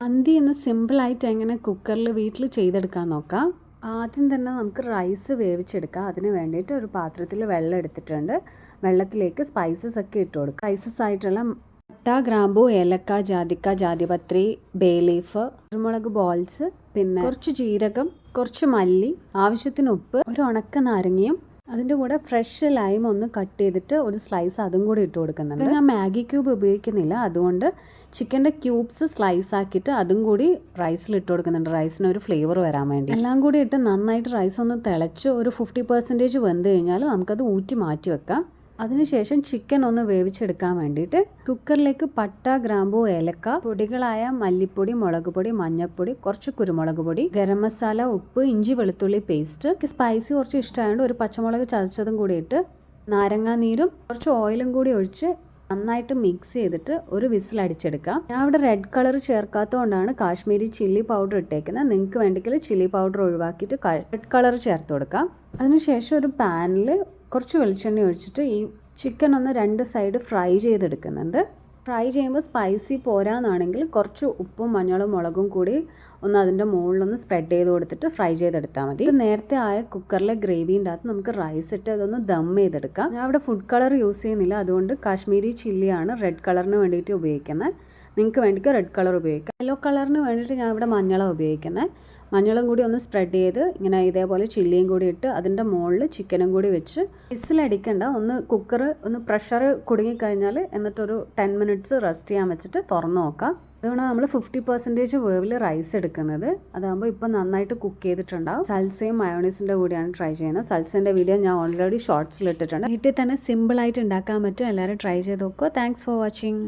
മന്തി എന്ന് സിമ്പിളായിട്ട് എങ്ങനെ കുക്കറിൽ വീട്ടിൽ ചെയ്തെടുക്കാൻ നോക്കാം. ആദ്യം തന്നെ നമുക്ക് റൈസ് വേവിച്ചെടുക്കാം. അതിന് വേണ്ടിയിട്ട് ഒരു പാത്രത്തിൽ വെള്ളം എടുത്തിട്ടുണ്ട്. വെള്ളത്തിലേക്ക് സ്പൈസസ് ഒക്കെ ഇട്ട് കൊടുക്കുക സ്പൈസസ് ആയിട്ടുള്ള പട്ട ഗ്രാമ്പു ഏലക്ക ജാതിക്ക ജാതിപത്രി ബേ ലീഫ് കുരുമുളക് ബോൾസ് പിന്നെ കുറച്ച് ജീരകം കുറച്ച് മല്ലി ആവശ്യത്തിന് ഉപ്പ് ഒരു ഉണക്ക നാരങ്ങയും അതിന്റെ കൂടെ ഫ്രഷ് ലൈം ഒന്ന് കട്ട് ചെയ്തിട്ട് ഒരു സ്ലൈസ് അതും കൂടി ഇട്ട് കൊടുക്കുന്നുണ്ട്. ഞാൻ മാഗി ക്യൂബ് ഉപയോഗിക്കുന്നില്ല. അതുകൊണ്ട് ചിക്കന്റെ ക്യൂബ്സ് സ്ലൈസ് ആക്കിയിട്ട് അതും കൂടി റൈസിൽ ഇട്ട് കൊടുക്കുന്നുണ്ട്. റൈസിന് ഒരു ഫ്ലേവർ വരാൻ വേണ്ടി. എല്ലാം കൂടി ഇട്ട് നന്നായിട്ട് റൈസ് ഒന്ന് തിളച്ച് ഒരു ഫിഫ്റ്റി പെർസെന്റേജ് വെന്ത് കഴിഞ്ഞാൽ നമുക്കത് ഊറ്റി മാറ്റി വെക്കാം. അതിനുശേഷം ചിക്കൻ ഒന്ന് വേവിച്ചെടുക്കാൻ വേണ്ടിയിട്ട് കുക്കറിലേക്ക് പട്ട ഗ്രാമ്പു ഏലക്ക പൊടികളായ മല്ലിപ്പൊടി മുളക് പൊടി മഞ്ഞൾപ്പൊടി കുറച്ച് കുരുമുളക് പൊടി ഗരം മസാല ഉപ്പ് ഇഞ്ചി വെളുത്തുള്ളി പേസ്റ്റ് സ്പൈസി കുറച്ച് ഇഷ്ടമായതുകൊണ്ട് ഒരു പച്ചമുളക് ചതച്ചതും കൂടിയിട്ട് നാരങ്ങാ നീരും കുറച്ച് ഓയിലും കൂടി ഒഴിച്ച് നന്നായിട്ട് മിക്സ് ചെയ്തിട്ട് ഒരു വിസിൽ അടിച്ചെടുക്കാം. ഞാൻ ഇവിടെ റെഡ് കളർ ചേർക്കാത്തതുകൊണ്ടാണ് കാശ്മീരി ചില്ലി പൗഡർ ഇട്ടേക്കുന്നത്. നിങ്ങൾക്ക് വേണ്ടെങ്കിൽ ചില്ലി പൗഡർ ഒഴിവാക്കിയിട്ട് റെഡ് കളർ ചേർത്ത് കൊടുക്കാം. അതിനുശേഷം ഒരു പാനിൽ കുറച്ച് വെളിച്ചെണ്ണ ഒഴിച്ചിട്ട് ഈ ചിക്കൻ ഒന്ന് രണ്ട് സൈഡ് ഫ്രൈ ചെയ്തെടുക്കുന്നുണ്ട്. ഫ്രൈ ചെയ്യുമ്പോൾ സ്പൈസി പോരാന്നാണെങ്കിൽ കുറച്ച് ഉപ്പും മഞ്ഞളും മുളകും കൂടി ഒന്ന് അതിന്റെ മുകളിലൊന്ന് സ്പ്രെഡ് ചെയ്ത് കൊടുത്തിട്ട് ഫ്രൈ ചെയ്തെടുത്താൽ മതി. നേരത്തെ ആയ കുക്കറിലെ ഗ്രേവീന്റെ അകത്ത് നമുക്ക് റൈസ് ഇട്ട് അതൊന്ന് ദം ചെയ്തെടുക്കാം. ഞാൻ അവിടെ ഫുഡ് കളർ യൂസ് ചെയ്യുന്നില്ല. അതുകൊണ്ട് കാശ്മീരി ചില്ലിയാണ് റെഡ് കളറിന് വേണ്ടിയിട്ട് ഉപയോഗിക്കുന്നത്. നിങ്ങൾക്ക് വേണ്ടിയിട്ട് റെഡ് കളർ ഉപയോഗിക്കാം. യെല്ലോ കളറിന് വേണ്ടിയിട്ട് ഞാൻ ഇവിടെ മഞ്ഞളാണ് ഉപയോഗിക്കുന്നത് മഞ്ഞളും കൂടി ഒന്ന് സ്പ്രെഡ് ചെയ്ത് ഇങ്ങനെ ഇതേപോലെ ചില്ലിയും കൂടി ഇട്ട് അതിന്റെ മുകളിൽ ചിക്കനും കൂടി വെച്ച് വിസിലടിക്കണ്ട ഒന്ന് കുക്കർ ഒന്ന് പ്രഷർ കുടുങ്ങിക്കഴിഞ്ഞാൽ എന്നിട്ടൊരു ടെൻ മിനിറ്റ്സ് റെസ്റ്റ് ചെയ്യാൻ വെച്ചിട്ട് തുറന്ന് നോക്കാം. അതുകൊണ്ട് നമ്മൾ ഫിഫ്റ്റി പെർസെന്റേജ് വേവിൽ റൈസ് എടുക്കുന്നത്. അതാകുമ്പോൾ ഇപ്പം നന്നായിട്ട് കുക്ക് ചെയ്തിട്ടുണ്ടാവും. സൽസയും മയോണീസിന്റെ കൂടിയാണ് ട്രൈ ചെയ്യുന്നത്. സൽസേന്റെ വീഡിയോ ഞാൻ ഓൾറെഡി ഷോർട്സിൽ ഇട്ടിട്ടുണ്ട്. വീട്ടിൽ തന്നെ സിമ്പിളായിട്ട് ഉണ്ടാക്കാൻ പറ്റും. എല്ലാവരും ട്രൈ ചെയ്ത് നോക്കുക. Thanks for watching